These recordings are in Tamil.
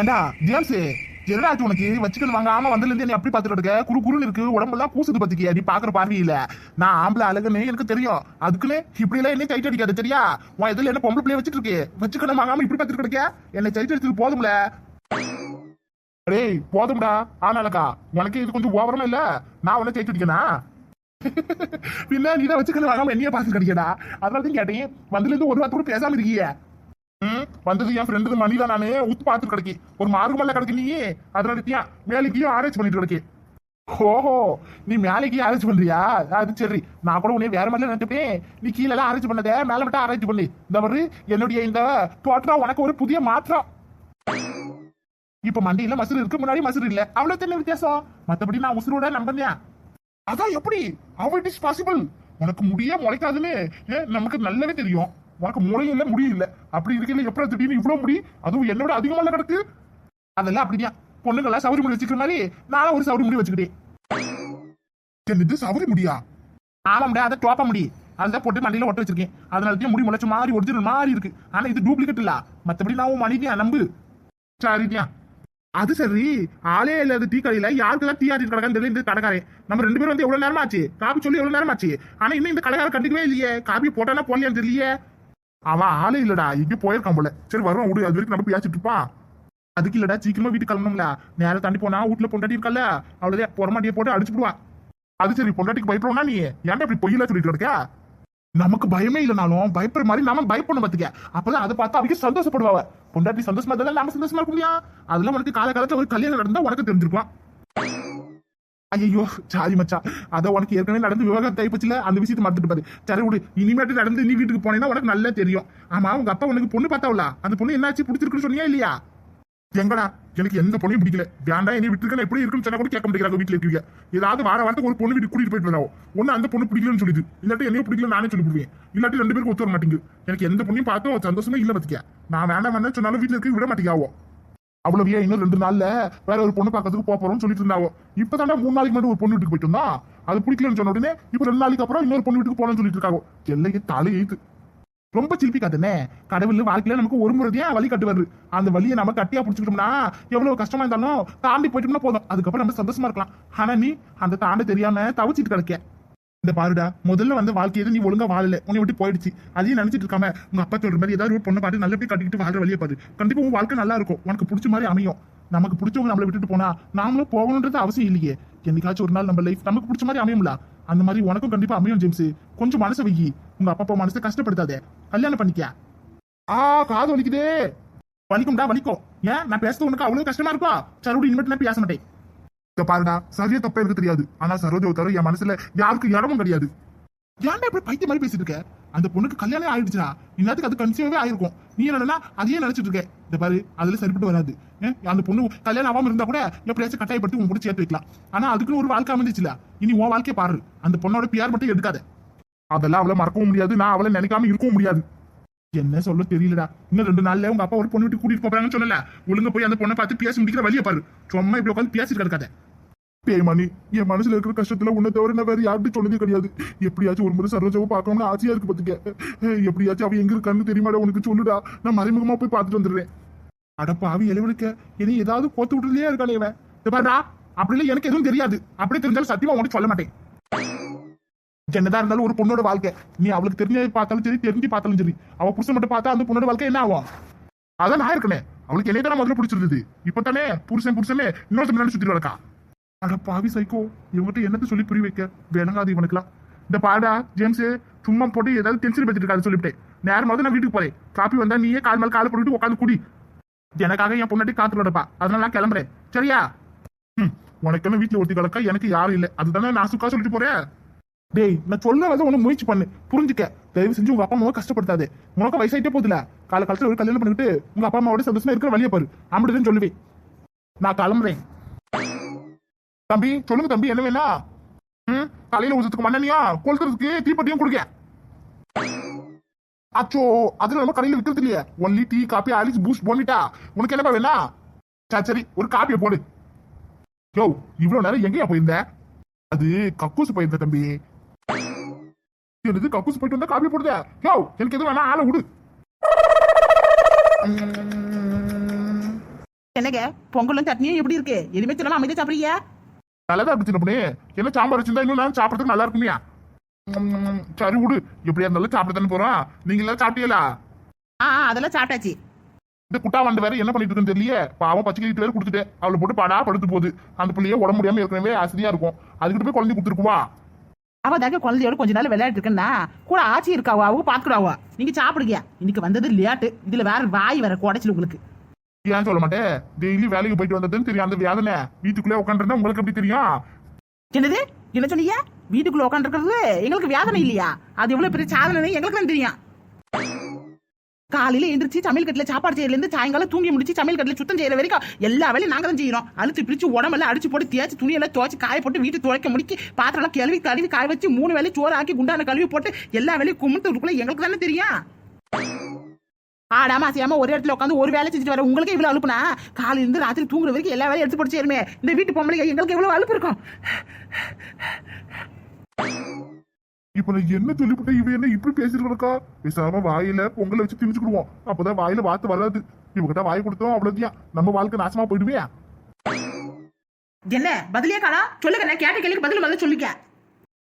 ஏண்டா ஜேம்ஸ் என்னடா உனக்கு? வச்சுக்கணும் வாங்காம வந்ததுல இருந்து அப்படி பாத்துட்டு இருக்க? குறு குறுன்னு இருக்கு உடம்பெல்லாம் பூசுது பத்திக்கியா நீ பாக்குற பார்வையில. நான் ஆம்பளை அழகுன்னு எனக்கு தெரியும். அதுக்குன்னு இப்படி எல்லாம் என்ன டைட் அடிக்காது சரியா? உன் இதுல என்ன பொம்பளை பிள்ளைய வச்சுட்டு இருக்கு? வச்சுக்கணும் வாங்காம இப்படி பாத்துட்டு இருக்க என்னை டைட் அடிச்சது போதும்ல? டேய் போதும்டா. ஆனாலக்கா உனக்கு இது கொஞ்சம் ஓவரமா இல்ல? நான் உன்னை டைட் அடிக்கனா? பின்ன நீ தான் வச்சுக்கணும் வாங்காம என்னைய பாத்து கிடைக்கடா அதனால தான் கேட்டேன். வந்ததுல இருந்து ஒரு வார்த்தை பேசாம இருக்கீங்க ம், வந்தது என் ஃப்ரெண்டு மணில நானு. உத்து பார்த்துட்டு கிடைக்கி. ஒரு மார்க்கமல்ல கிடைக்கு நீ அதனால மேலேக்கையும் ஆராய்ச்சி பண்ணிட்டு கிடைக்கி. ஓஹோ நீ மேலேக்கு ஆராய்ச்சி பண்றியா? அது சரி. நான் கூட உன்னை வேற மாதிரி நினைச்சிட்டேன் நீ கீழே எல்லாம் ஆராய்ச்சி பண்ணதே. மேல மட்டும் ஆராய்ச்சி பண்ணி. இந்த மாதிரி என்னுடைய இந்த தோற்றம் உனக்கு ஒரு புதிய மாற்றம் இப்ப மண்டியில மசுறு இருக்கு முன்னாடி மசுறு இல்ல. அவ்வளவு தெரியல வித்தியாசம்? மத்தபடி நான் உசுரோட நம்பலையா அதான் எப்படி? How இட் இஸ் பாசிபிள் உனக்கு முடிய முளைக்காதுன்னு நமக்கு நல்லாவே தெரியும். உனக்கு முளையும் இல்லை முடியும் இல்லை அப்படி இருக்கையில எப்படி திடீர்னு இவ்வளவு முடி? அதுவும் என்னோட அதிகமாக கிடக்கு. அதெல்லாம் அப்படியா பொண்ணுங்களாம் சவுரி முடி வச்சுக்கிற மாதிரி நானும் ஒரு சவுரி முடி வச்சுக்கிட்டேன். என்னது சவுரி முடியா? ஆமாம்டா அதை டோப்ப முடி. அதான் போட்டு மண்டியில ஒட்ட வச்சிருக்கேன். அதனால முடி முளைச்ச மாதிரி ஒரிஜினல் மாதிரி இருக்கு. ஆனா இது டூப்ளிகேட் இல்ல. மத்தபடி நான் உன் மணிதியா நம்பு. சரிதியா அது சரி. ஆளே இல்லாத டீ கடையில யாருக்கெல்லாம் டீ ஆடி கிடக்கான்னு தெரியல இந்த கடைக்காரன். நம்ம ரெண்டு பேரும் வந்து எவ்வளவு நேரம் ஆச்சு காபி சொல்லி எவ்வளவு நேரம் ஆச்சு ஆனா இன்னும் இந்த கடைக்காரன் கண்டுக்கவே இல்லையே. காபி போட்டாலும் போடலையான்னு தெரியலையே. அவன் ஆளே இல்லடா. இங்க போயிருக்கான் போல. சரி வருவான் விடு. அது வரைக்கும் நம்ம பேசிட்டு இருப்பான் அதுக்கு இல்லடா சீக்கிரமா வீட்டுக்கு கிளம்பணும்ல. நேரம் தாண்டி போனா வீட்டுல பொண்டாட்டி இருக்கல. அவ்வளவுதான். புறமாட்டியை போட்டு அடிச்சு அது சரி பொண்டாட்டிக்கு பயப்படுவோம்னா நீ? ஏன்டா இப்படி பொய்யெல்லாம் சொல்லிட்டு இருக்க? நமக்கு பயமே இல்லைனாலும் பயப்படுற மாதிரி நாம பயப்படணும் பாத்துக்க. அப்பதான் அதை பார்த்து அவங்க சந்தோஷப்படுவாங்க பொண்டாட்டி சந்தோஷமா இருந்தாலும் நாம சந்தோஷமா இருக்க முடியும். அதெல்லாம் உனக்கு கால காலத்துல ஒரு கல்யாணம் நடந்தா உனக்கு தெரிஞ்சிருக்கும். ஐயோ சாரி மச்சா. அத உனக்கு ஏற்கனவே நடந்து விவகாரம் ஆயிப்பச்சுல அந்த விஷயத்தை மறந்துட்டு பாரு. சரி விடு. இனிமேட்டு நடந்து நீ வீட்டுக்கு போனேன்னா உனக்கு நல்லா தெரியும். ஆமா உங்க அப்பா உனக்கு பொண்ணு பார்த்தாவுல? அந்த பொண்ணு என்னாச்சு? பிடிச்சிருக்குன்னு சொன்னியா இல்லையா? எங்கடா? எனக்கு எந்த பொண்ணையும் பிடிக்கல. வேண்டாம் என்னை விட்டுருக்கேன் எப்படி இருக்குன்னு சொன்னா கூட கேட்க மாட்டேங்கிறாங்க வீட்டுல இருக்கீங்க. ஏதாவது வார வாரத்துக்கு ஒரு பொண்ணு வீட்டுக்கு கூட்டிட்டு போயிட்டு வந்தாவோ? ஒண்ணு அந்த பொண்ணு பிடிக்கலன்னு சொல்லுது இல்லாட்டி என்னையும் பிடிக்கல நானே சொல்லி போடுவேன் இல்லாட்டி ரெண்டு பேருக்கு ஒத்து வர மாட்டேங்குது. எனக்கு எந்த பொண்ணையும் பார்த்தோம் சந்தோஷமே இல்ல பத்திக்க. நான் வேண்டாம் வேண்டாம் சொன்னாலும் வீட்டுல இருக்க விட மாட்டேங்காவோ அவ்வளவு ஏன் இன்னும் ரெண்டு நாள்ல வேற ஒரு பொண்ணு பார்க்கறதுக்கு போறோம்னு சொல்லிட்டு இருந்தாவோ. இப்பதான்டா மூணு நாளைக்கு முன்னாடி ஒரு பொண்ணு வீட்டுக்கு போயிட்டு இருந்தா அது பிடிக்கலன்னு சொன்ன உடனே இப்ப ரெண்டு நாளைக்கு அப்புறம் இன்னொரு பொண்ணு வீட்டுக்கு போகணும்னு சொல்லிட்டு இருக்காங்க எல்லையே தலை எழுத்து ரொம்ப சிலிப்பிக்காதுனே கடவுள் வாழ்க்கையில நமக்கு ஒரு முறையா வழி கட்டுவாரு. அந்த வழியை நம்ம கட்டியா பிடிச்சிக்கிட்டோம்னா எவ்வளவு கஷ்டமா இருந்தாலும் தாண்டி போயிட்டோம்னா போதும். அதுக்கப்புறம் நம்ம சந்தோஷமா இருக்கலாம். ஆனா நீ அந்த தாண்ட தெரியாம தவிச்சிட்டு கிடக்க. இந்த பாருடா முதல்ல வந்து வாழ்க்கையை நீ ஒழுங்கா வாழல உன்னை விட்டு போயிடுச்சு. அதையும் நினைச்சிட்டு இருக்காம உங்க அப்பா சொல்ற மாதிரி ஏதாவது ஒரு பொண்ணை பார்த்து நல்லபடி கட்டிக்கிட்டு வாழ்ற வழியை பாரு. கண்டிப்பா உன் வாழ்க்கை நல்லா இருக்கும். உனக்கு பிடிச்ச மாதிரி அமையும். நமக்கு பிடிச்சவங்க நம்மளை விட்டுட்டு போனா நாமளும் போகணுன்றது அவசியம் இல்லையே. என்னைக்காச்சும் ஒரு நாள் நம்ம லைஃப் நமக்கு பிடிச்ச மாதிரி அமையும்ல? அந்த மாதிரி உனக்கும் கண்டிப்பா அமையும் ஜேம்ஸ். கொஞ்சம் மனசை வைக்கி உங்க அப்பா அப்பா மனசை கஷ்டப்படுத்தாதே. கல்யாணம் பண்ணிக்க. ஆ காது வலிக்குதே. வலிக்கும்டா வலிக்கும். ஏன்? நான் பேசுறது உனக்கு அவ்வளவு கஷ்டமா இருக்கா? சரோடு இனிமேட்டு நான் பேச மாட்டேன். இங்க பாருடா சரியா தப்ப எனக்கு தெரியாது. ஆனா சரோஜாவை தவிர என் மனசுல யாருக்கும் இடமும் கிடையாது. ஏன்டா இப்படி பைத்திய மாதிரி பேசிட்டு இருக்க? அந்த பொண்ணுக்கு கல்யாணம் ஆயிடுச்சுடா. இந்நேரத்துக்கு அது கன்சீவாவே ஆயிருக்கும். நீ என்னன்னா அதையே நினைச்சிட்டு இருக்க. இந்த பாரு அதுல சரிப்பட்டு வராது. அந்த பொண்ணு கல்யாணம் ஆகாம இருந்தா கூட எப்படியாச்சும் கட்டாயப்படுத்தி உன் கூட சேர்த்து வைக்கலாம். ஆனா அதுக்குன்னு ஒரு வாழ்க்கை அமைஞ்சிச்சுல. இனி உன் வாழ்க்கையை பாரு. அந்த பொண்ணோட பியார் மட்டும் எடுக்காத. அதெல்லாம் அவளை மறக்கவும் முடியாது. நான் அவளை நினைக்காம இருக்கவும் முடியாது. என்ன சொல்ல தெரியலடா. இன்னும் ரெண்டு நாள்ல உங்க அப்பா ஒரு பொண்ணு விட்டு கூட்டிட்டு போறாங்கன்னு சொல்லல. ஒழுங்க போய் அந்த பொண்ணை பார்த்து பேசி முடிக்கிற வழியை பாரு. சும்மா இப்படி உட்காந்து பேசிட்டு கிடக்காத. பேமணி என் மனசுல இருக்கிற கஷ்டத்துல உன்னை தவிர நான் வேற யார்கிட்ட சொன்னதே கிடையாது. எப்படியாச்சும் ஒரு முறை சரோஜாவை பார்க்கணும்னு ஆசையா இருக்கு பாத்துக்க. எப்படியாச்சும் அவ எங்க இருக்கான்னு தெரியுமாடா உனக்கு சொல்லுடா. நான் மறைமுகமா போய் பார்த்துட்டு வந்துடுறேன். அடப்பா அவ இளவனுக்க இனி ஏதாவது கோத்து விட்டுலயே இருக்கானே இவன். பாருடா. அப்படி எனக்கு எதுவும் தெரியாது. அப்படியே தெரிஞ்சாலும் சத்தியமா உனக்கு சொல்ல மாட்டேன். என்னதான் இருந்தாலும் ஒரு பொண்ணோட வாழ்க்கை. நீ அவளுக்கு தெரிஞ்ச பார்த்தாலும் சரி தெரிஞ்சு பார்த்தாலும் சரி. அவ புருஷன் மட்டும் பார்த்தா அந்த பொண்ணோட வாழ்க்கை என்ன ஆகும்? அதான் நான் இருக்கனே. அவளுக்கு என்னைய தானே முதல்ல பிடிச்சிருந்தது. இப்பதானே புருஷன் புருஷனே இன்னொருத்த முன்னாடி சுத்தி நடக்கா அட பாவி சைக்கோ இவங்ககிட்ட என்னத்த சொல்லி புரிய வைக்க? வேணங்காது இவனுக்குலாம் இந்த பாடா ஜேம்ஸ் சும்மா போட்டு ஏதாவது டென்ஷன் பேசிட்டு இருக்காது சொல்லிவிட்டேன். நேரமாவது நான் வீட்டுக்கு போறேன். காப்பி வந்தா நீயே கால் மேல காலை போட்டுட்டு உட்காந்து குடி. எனக்காக என் பொண்ணாட்டி காத்து கிடப்பா. அதனால நான் கிளம்புறேன். சரியா? உனக்கு என்ன வீட்டுல ஒருத்தி கிடக்கா? எனக்கு யாரும் இல்லை. அதுதானே நான் சுக்கா சொல்லிட்டு போறேன். டேய் நான் சொல்லாத வந்து முயற்சி பண்ணு. புரிஞ்சுக்க. தயவு செஞ்சு உங்க அப்பா அம்மாவை கஷ்டப்படுத்தாது. உனக்கு வயசாயிட்டே போதுல. கால காலத்துல ஒரு கல்யாணம் பண்ணிட்டு உங்க அப்பா அம்மாவோட சந்தோஷமா இருக்கிற வழியை பாரு. அப்படிதான் சொல்லுவேன் நான் கிளம்புறேன். தம்பி சொல்லுங்க தம்பி என்ன வேணா? ம்? தலையில ஊத்துறதுக்கு மண்ணனியா கொளுத்துறதுக்கு தீப்பட்டியும் கொடுக்க அச்சோ அதுல நம்ம கடையில விற்கிறது இல்லையே. Only tea coffee Horlicks Boost Bournvita உனக்கு என்னப்பா வேணா? சரி சரி ஒரு காப்பியை போடு. யோ இவ்வளவு நேரம் எங்கேயா போயிருந்த? அது கக்கூஸ் போயிருந்த தம்பி. என்னது கக்கூஸ் போயிட்டு வந்தா காப்பி போடுதே. யோ எனக்கு எதுவும் வேணா ஆளை விடு. என்ன என்னங்க? பொங்கலும் சட்னியும் எப்படி இருக்கு? எதுவுமே சொல்லாம அமைதியா சாப்பிடுறியா நல்லதா இருக்கு சின்ன பொண்ணு. என்ன சாம்பார் வச்சிருந்தா இன்னும் நான் சாப்பிடறதுக்கு நல்லா இருக்குமியா? சரி விடு. எப்படியா இருந்தாலும் சாப்பிட தானே போறோம். நீங்க எல்லாம் சாப்பிட்டீங்களா? ஆ அதெல்லாம் சாப்பிட்டாச்சு. இந்த குட்டா வண்டு வேற என்ன பண்ணிட்டு இருக்குன்னு தெரியல பாவம் பச்சை கிளிட்டு வேற கொடுத்துட்டு அவளை போட்டு பாடா படுத்து போகுது. அந்த பிள்ளைய உடம்பு முடியாம ஏற்கனவே ஆசையா இருக்கும். அதுக்கிட்ட போய் குழந்தை கொடுத்துருக்குவா அவ தாக்க குழந்தையோட கொஞ்ச நாள் விளையாட்டு இருக்கேன்னா கூட ஆச்சி இருக்காவா? அவங்க பாத்துக்கிடாவா நீங்க சாப்பிடுங்க. இன்னைக்கு வந்தது லேட்டு. இதுல வேற வாய் வேற குடைச்சல் உங்களுக்கு. ஏன் சொல்ல மாட்டேன் டெய்லி வேலைக்கு போயிட்டு வந்ததுன்னு தெரியும். அந்த வேதனை. வீட்டுக்குள்ளே உட்காந்துருந்தா உங்களுக்கு எப்படி தெரியும்? என்னது? என்ன சொன்னீங்க? வீட்டுக்குள்ள உட்காந்துருக்கிறது எங்களுக்கு வேதனை இல்லையா? அது எவ்வளவு பெரிய சாதனை எங்களுக்கு தான் தெரியும். காலையில எந்திரிச்சு சமையல் கட்டில சாப்பாடு செய்யறதுல சாயங்காலம் தூங்கி முடிச்சு சமையல் கட்டில சுத்தம் செய்யற வரைக்கும் எல்லா வேலையும் நாங்க தான் செய்யறோம். அழுத்து பிரிச்சு உடம்பெல்லாம் அடிச்சு போட்டு தேய்ச்சி துணியெல்லாம் துவைச்சு காய போட்டு வீட்டு துவைக்க முடிக்கி பாத்திரம்லாம் கழுவி கழுவி காய வச்சு மூணு வேலையும் சோறு ஆக்கி குண்டான கழுவி போட்டு எல்லா வேலையும் கும்பிட்டுக்குள்ள எங்களுக்கு தானே தெரியும். ஆடாம அசையாம ஒரு இடத்துல உட்காந்து ஒரு வேலை செஞ்சுட்டு வர உங்களுக்கு இவ்வளவு அழுப்புனா காலையில இருந்து ராத்திரி தூங்குற வரைக்கும் எல்லா வேலையும் எடுத்து போட்டு சேருமே இந்த வீட்டு பொம்பளைங்க எங்களுக்கு எவ்வளவு அழுப்பு இருக்கும். இப்ப நான் என்ன சொல்லிவிட்டேன்? இவ என்ன இப்படி பேசிட்டு இருக்கா பேசாம வாயில பொங்கலை வச்சு திணிச்சுக்கிடுவோம். அப்பதான் வாயில வார்த்தை வராது. இவகிட்ட வாய் கொடுத்தோம் அவ்வளவுதான். நம்ம வாழ்க்கை நாசமா போயிடுவே என்ன? பதிலே காணா? சொல்லுங்க நான் கேட்ட கேள்விக்கு பதில் முதல்ல சொல்லிக்க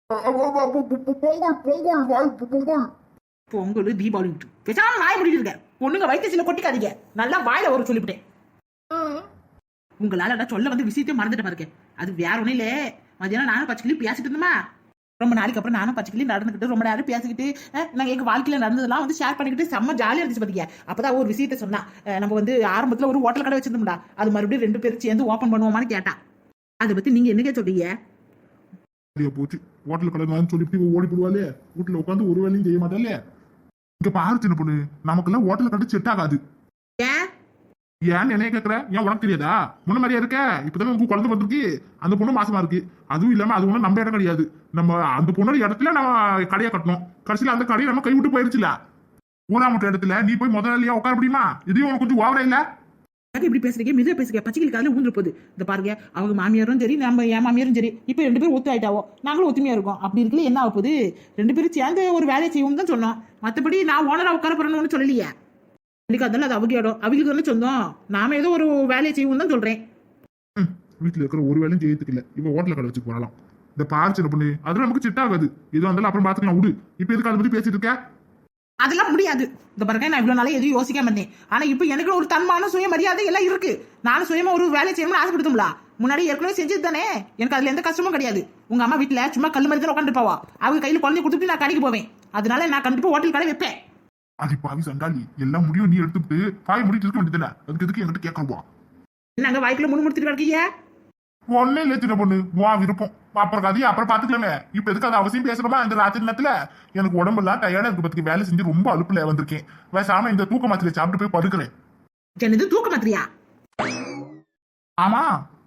பொங்கல் பொங்கல் வாய் பொங்கல். பொங்கல் தீபாவளி பேசாம வாய் முடிட்டு இருக்க பொண்ணுங்க வயிற்று சில கொட்டிக்காதீங்க. நல்லா வாயில ஒரு சொல்லிவிட்டேன். உங்களால சொல்ல வந்து விஷயத்தையும் மறந்துட்டு பாருங்க. அது வேற ஒண்ணும் இல்ல. மதியானம் நானும் பச்சைக்கிளி பேசிட்டு இருந்தோமா ரொம்ப நாளைக்கு அப்புறம் நானும் பச்சைக்கிளி நடந்துக்கிட்டு ரொம்ப நேரம் பேசிக்கிட்டு அஹ், நாங்க எங்க வாழ்க்கையில நடந்ததெல்லாம் வந்து ஷேர் பண்ணிக்கிட்டு செம்ம ஜாலியா இருந்துச்சு பாத்தீங்க அப்பதான் ஒரு விஷயத்த சொன்னா நம்ம வந்து ஆரம்பத்துல ஒரு ஹோட்டல் கடை வச்சிருந்தோம்டா. அது மறுபடியும் ரெண்டு பேரும் சேர்ந்து ஓபன் பண்ணுவோமான்னு கேட்டா. அதை பத்தி நீங்க என்னங்க சொல்றீங்க? போச்சு. ஹோட்டல் கடை சொல்லிட்டு இவ ஓடி போடுவாளே. வீட்டுல உட்காந்து ஒரு வேலையும் செய்ய மாட்டாளே. இங்க பாரு சின்ன பொண்ணு நமக்கெல்லாம் ஹோட்டல் கடை செட் ஆகாது. ஏன்? ஏன்னு என்னைய கேட்கற ஏன் உனக்கு தெரியாதா? முன்ன மாதிரியா இருக்க? இப்பதான் உங்க குழந்தை வந்திருக்கு. அந்த பொண்ணு மாசமா இருக்கு. அதுவும் இல்லாம அது ஒண்ணும் நம்ம இடம் கிடையாது. நம்ம அந்த பொண்ணோட இடத்துல நம்ம கடையை கட்டணும். கடைசியில அந்த கடையை நம்ம கை விட்டு போயிருச்சுல ஊராமட்ட இடத்துல. நீ போய் முதலாளியா உட்கார முடியுமா? இதையும் உனக்கு கொஞ்சம் ஓவரா இல்ல? யாருக்கு இப்படி பேசுறீங்க? மித பேசுறீங்க பச்சைக்கு காலையில் ஊந்து போகுது. இந்த பாருங்க. அவங்க மாமியாரும் சரி நம்ம என் மாமியாரும் சரி. இப்போ ரெண்டு பேரும் ஒத்து ஆயிட்டாவோ? நாங்களும் ஒத்துமையா இருக்கோம். அப்படி இருக்கல என்ன ஆகுது ரெண்டு பேரும் சேர்ந்து ஒரு வேலையை செய்வோம் தான் சொன்னோம். மற்றபடி நான் ஓனரா உட்கார போறேன்னு ஒன்றும் சொல்லலையே. எனக்கு அதெல்லாம் அது அவங்க இடம் அவங்களுக்கு தானே சொந்தம். நாம ஏதோ ஒரு வேலையை செய்வோம் தான் சொல்றேன். வீட்டுல இருக்கிற ஒரு வேலையும் செய்யறதுக்கு இல்ல இவ ஹோட்டல கடை வச்சு போறலாம் இந்த பாரு சின்ன பொண்ணு? அது நமக்கு செட் ஆகாது. எதுவும் இருந்தாலும் அப்புறம் பாத்துக்கலாம் விடு. இப்ப எதுக்கு அதை பத்தி பேசிட்டு இருக்க? அதெல்லாம் முடியாது. இந்த பாருங்க நான் இவ்வளவு நாளே எதுவும் யோசிக்காம இருந்தேன். ஆனா இப்போ எனக்கு ஒரு தன்மான சுயமரியாதை எல்லாம் இருக்கு. நானும் சுயமா ஒரு வேலை செய்யணும்னு ஆசைப்படுத்தும்ல முன்னாடி ஏற்கனவே செஞ்சது தானே? எனக்கு அதுல எந்த கஷ்டமும் கிடையாது. உங்க அம்மா வீட்டுல சும்மா கல் மாதிரி தான் உட்காந்துருப்பாவா அவங்க கையில குழந்தை கொடுத்துட்டு நான் கடைக்கு போவேன். அதனால நான் கண்டிப்பா ஹோட்டல் கடை வைப்பேன். அது பாவி சண்டாளி எல்லாம் முடியும் நீ எடுத்துட்டு பாய் முடிட்டு இருக்க வேண்டியதுல அதுக்கு எதுக்கு என்கிட்ட கேட்கறவா? நாங்க வாய்க்குள்ள முன்னு முடிச்சுட்டு கிடக்கீங்க? ஒன்னே இல்ல சின்ன பொண்ணு வா விருப்பம். அப்புறம் கதையை அப்புறம் பாத்துக்கலாமே. இப்ப எதுக்கு அது அவசியம் பேசணுமா? இந்த ராத்திரி நேரத்துல எனக்கு உடம்பெல்லாம் டயர்டா இருக்கு பத்துக்கு. வேலை செஞ்சு ரொம்ப அலுப்புல வந்திருக்கேன். பேசாம இந்த தூக்க மாத்திரை சாப்பிட்டு போய் படுக்கிறேன். என்னது தூக்க மாத்திரியா? ஆமா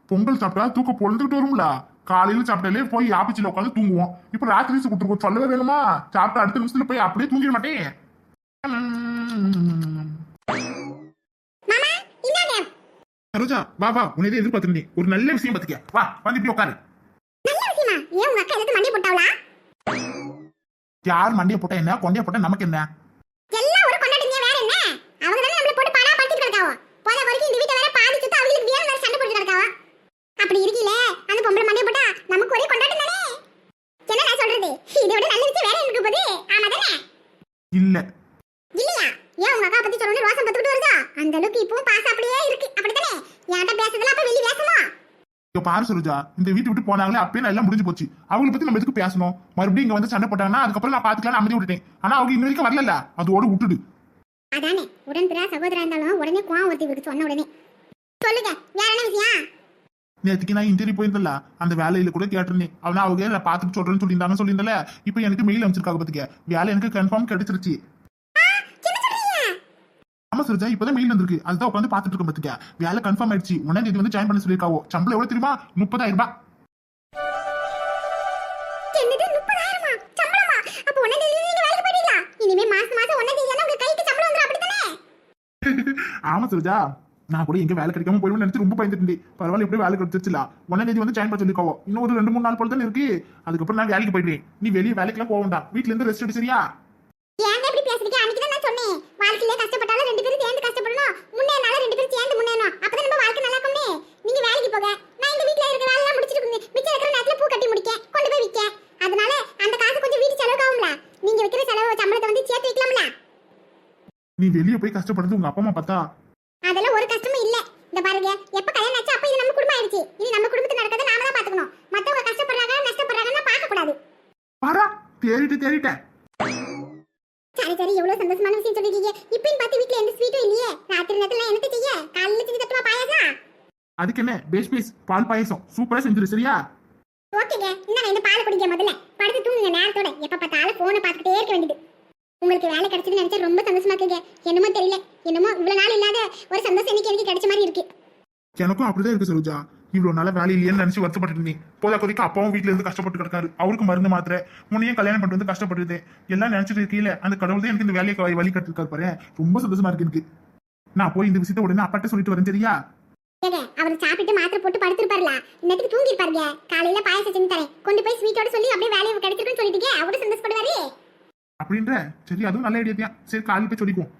பொங்கல் சாப்பிட்டா தூக்கம் பொழுதுகிட்டு வரும்ல. காலையில சாப்பிட்டாலே போய் ஆப்பிச்சில உட்காந்து தூங்குவோம். இப்ப ராத்திரி சொல்லவே வேணுமா? சாப்பிட்ட அடுத்த நிமிஷத்துல போய் அப்படியே தூங்கிட மாட்டேன். சரோஜா வா வா உன்னை தான் எதிர்பார்த்திருந்தேன். ஒரு நல்ல விஷயம் பத்திக்க வா வந்து இப்படி உட்காரு யார் மண்டியை போட்டா என்ன? கொண்டைய போட்டா நமக்கு என்ன எல்லாம் ஒரு கொண்டாடுங்க வேற என்ன அவங்க தானே நம்மள போட்டு பாடா படுத்திட்டு கிடக்காவோ போத வரைக்கும் இந்த வீட்டை வேற பாதி சுத்த அவங்களுக்கு வேற வேற சண்டை போட்டு கிடக்காவோ அப்படி இருக்கீல அந்த பொம்பளை மண்டி போட்டா நமக்கு ஒரே கொண்டாட்டம் தானே என்ன நான் சொல்றது இதை விட நல்ல விஷயம் வேற இருக்கு போது ஆமா தானே இல்ல இல்லையா ஏன் உங்க அக்கா பத்தி சொல்லணும் ரோசம் பத்துக்கிட்டு வருதா அந்த அளவுக்கு இப்பவும் பாசம் அப்படியே இருக்கு அப்படித்தானே என்கிட்ட பேசுறதுல அப்ப வெளிய பேசுமா இப்ப பாரு சரோஜா இந்த வீட்டு விட்டு போனாங்களே அப்பயே நான் எல்லாம் முடிஞ்சு போச்சு. அவங்கள பத்தி நம்ம எதுக்கு பேசணும்? மறுபடியும் இங்க வந்து சண்டை போட்டாங்கன்னா அதுக்கப்புறம் நான் பாத்துக்கலாம் அமைதி விட்டுட்டேன். ஆனா அவங்க இன்ன வரைக்கும் வரல அதோட விட்டுடு. அதானே உடன் பிறா சகோதரா இருந்தாலும் உடனே கோவம் ஒருத்தி இவருக்கு சொன்ன உடனே. சொல்லுங்க வேற என்ன விஷயம்? நேற்றுக்கு நான் இன்டர்வியூ போயிருந்தல அந்த வேலையில கூட கேட்டிருந்தேன். அவனா அவங்க நான் பார்த்துட்டு சொல்றேன்னு சொல்லியிருந்தாங்க சொல்லியிருந்தல இப்போ எனக்கு மெயில் அமைச்சிருக்காங்க பாத்துக்க. வேலை எனக்கு கன்ஃபார்ம் கிடைச்சிருச்சு. ஆமா சரோஜா இப்பதான் மெயில் வந்திருக்கு. அதுதான் உட்காந்து பாத்துட்டு இருக்கேன் பாத்துக்க வேலை கன்ஃபார்ம் ஆயிடுச்சு. ஒன்னாம் தேதி வந்து ஜாயின் பண்ண சொல்லியிருக்காவோ? சம்பளம் எவ்வளவு தெரியுமா? முப்பதாயிரம் ரூபாய். ஆமா சரோஜா. நான் கூட எங்க வேலை கிடைக்காம போயிடுவேன் நினைச்சு ரொம்ப பயந்துட்டு இருந்தேன். பரவாயில்ல எப்படி வேலை கிடைச்சிருச்சுல. ஒன்னாம் தேதி வந்து ஜாயின் பண்ண சொல்லிருக்காவோ இன்னும் ஒரு ரெண்டு மூணு நாள் போல தானே இருக்கு. அதுக்கப்புறம் நான் வேலைக்கு போயிடுவேன். நீ வெளியே வேலைக்கெல்லாம் போக வேண்டாம். வீட்ல இருந்து ரெஸ்ட் எடு சரியா? ஏங்க இப்படி பேசுறீங்க? அன்னைக்கு தான் நான் சொன்னேன். வாழ்க்கையில கஷ்டப்பட்டாலும் ரெண்டு பேரும் சேர்ந்து கஷ்டப்படணும். முன்னேனால ரெண்டு பேரும் சேர்ந்து முன்னேறணும். அப்பதான் நம்ம வாழ்க்கை நல்லா இருக்கும்னே. நீங்க வேலைக்கு போக நான் இந்த வீட்டுல இருக்கிற வேலை எல்லாம் முடிச்சிட்டு மிச்சம் இருக்கிற நேரத்துல பூ கட்டி முடிக்க கொண்டு போய் விற்க அதனால அந்த காசு கொஞ்சம் வீட்டு செலவுக்கு ஆகும்ல நீங்க வைக்கிற செலவு சம்பளத்தை வந்து சேர்த்து வைக்கலாம்ல. நீ வெளியே போய் கஷ்டப்படுறது உங்க அப்பா அம்மா பார்த்தா? அதெல்லாம் ஒரு கஷ்டமும் இல்ல. இந்த பாருங்க. எப்ப கல்யாணம் ஆச்சு அப்ப இது நம்ம குடும்பம் ஆயிடுச்சு. இது நம்ம குடும்பத்துல நடக்கிறத நாம தான் பாத்துக்கணும் மத்தவங்க கஷ்டப்படுறாங்க நஷ்டப்படுறாங்கன்னா பார்க்க கூடாது பாரா தேறிட்டு தேறிட்டேன். சந்தோஷமான விஷயம் சொல்லிருக்கீங்க. இப்பயும் பார்த்து வீட்ல எந்த ஸ்வீட்டும் இல்லையே. ராத்திரி நேரத்துல எனக்கு செய்ய? காலையில செஞ்சு தட்டுமா பாயாசம்? அதுக்கு என்ன? பேஸ் பேஸ் பால் பாயசம். சூப்பரா செஞ்சிரு சரியா? ஓகேங்க. இந்தாங்க இந்த பால் குடிங்க முதல்ல. படுத்து தூங்குங்க நேரத்தோட. எப்ப பார்த்தாலும் போனை பார்த்துட்டே இருக்க வேண்டியது. உங்களுக்கு வேலை கிடைச்சதுன்னு நினைச்சா ரொம்ப சந்தோஷமா இருக்குங்க. என்னமோ தெரியல. என்னமோ இவ்வளவு நாள் இல்லாத ஒரு சந்தோஷம் இன்னைக்கு எனக்கு கிடைச்ச மாதிரி இருக்கு. எனக்கும் அப்படிதான் இருக்கு சரோஜா. இவ்வளவு நாள வேலை இல்லையேன்னு நினைச்சு வருத்தப்பட்டு இருந்தேன். போதா கொதிக்கு அப்பாவும் வீட்டுல இருந்து கஷ்டப்பட்டு கிடக்காரு. அவருக்கு மருந்து மாத்திரை. முன்னையும் கல்யாணம் பண்ணிட்டு வந்து கஷ்டப்பட்டுது எல்லாம் நினைச்சிட்டு இருக்கீல அந்த கடவுள் தான் எனக்கு இந்த வேலையை வழி- கட்டிருக்காரு பாரு. ரொம்ப சந்தோஷமா இருக்கு எனக்கு. நான் போய் இந்த விஷயத்த உடனே அப்பாட்ட சொல்லிட்டு வரேன் சரியா? அவர் சாப்பிட்டு மாத்திரை போட்டு படுத்திருப்பாருல. இன்னத்துக்கு தூங்கி இருப்பாருங்க காலையில பாயசம் செஞ்சு தரேன். கொண்டு போய் ஸ்வீட்டோட சொல்லி அப்படியே வேலையை கிடைச்சிருக்குன்னு சொல்லிட்டீங்க. அவரு சந்தோஷப்படுவாரு. அப்படின்ற சரி அதுவும் நல்ல ஐடியா தான். சரி காலையில் போய் சொல்லிக்குவோம்.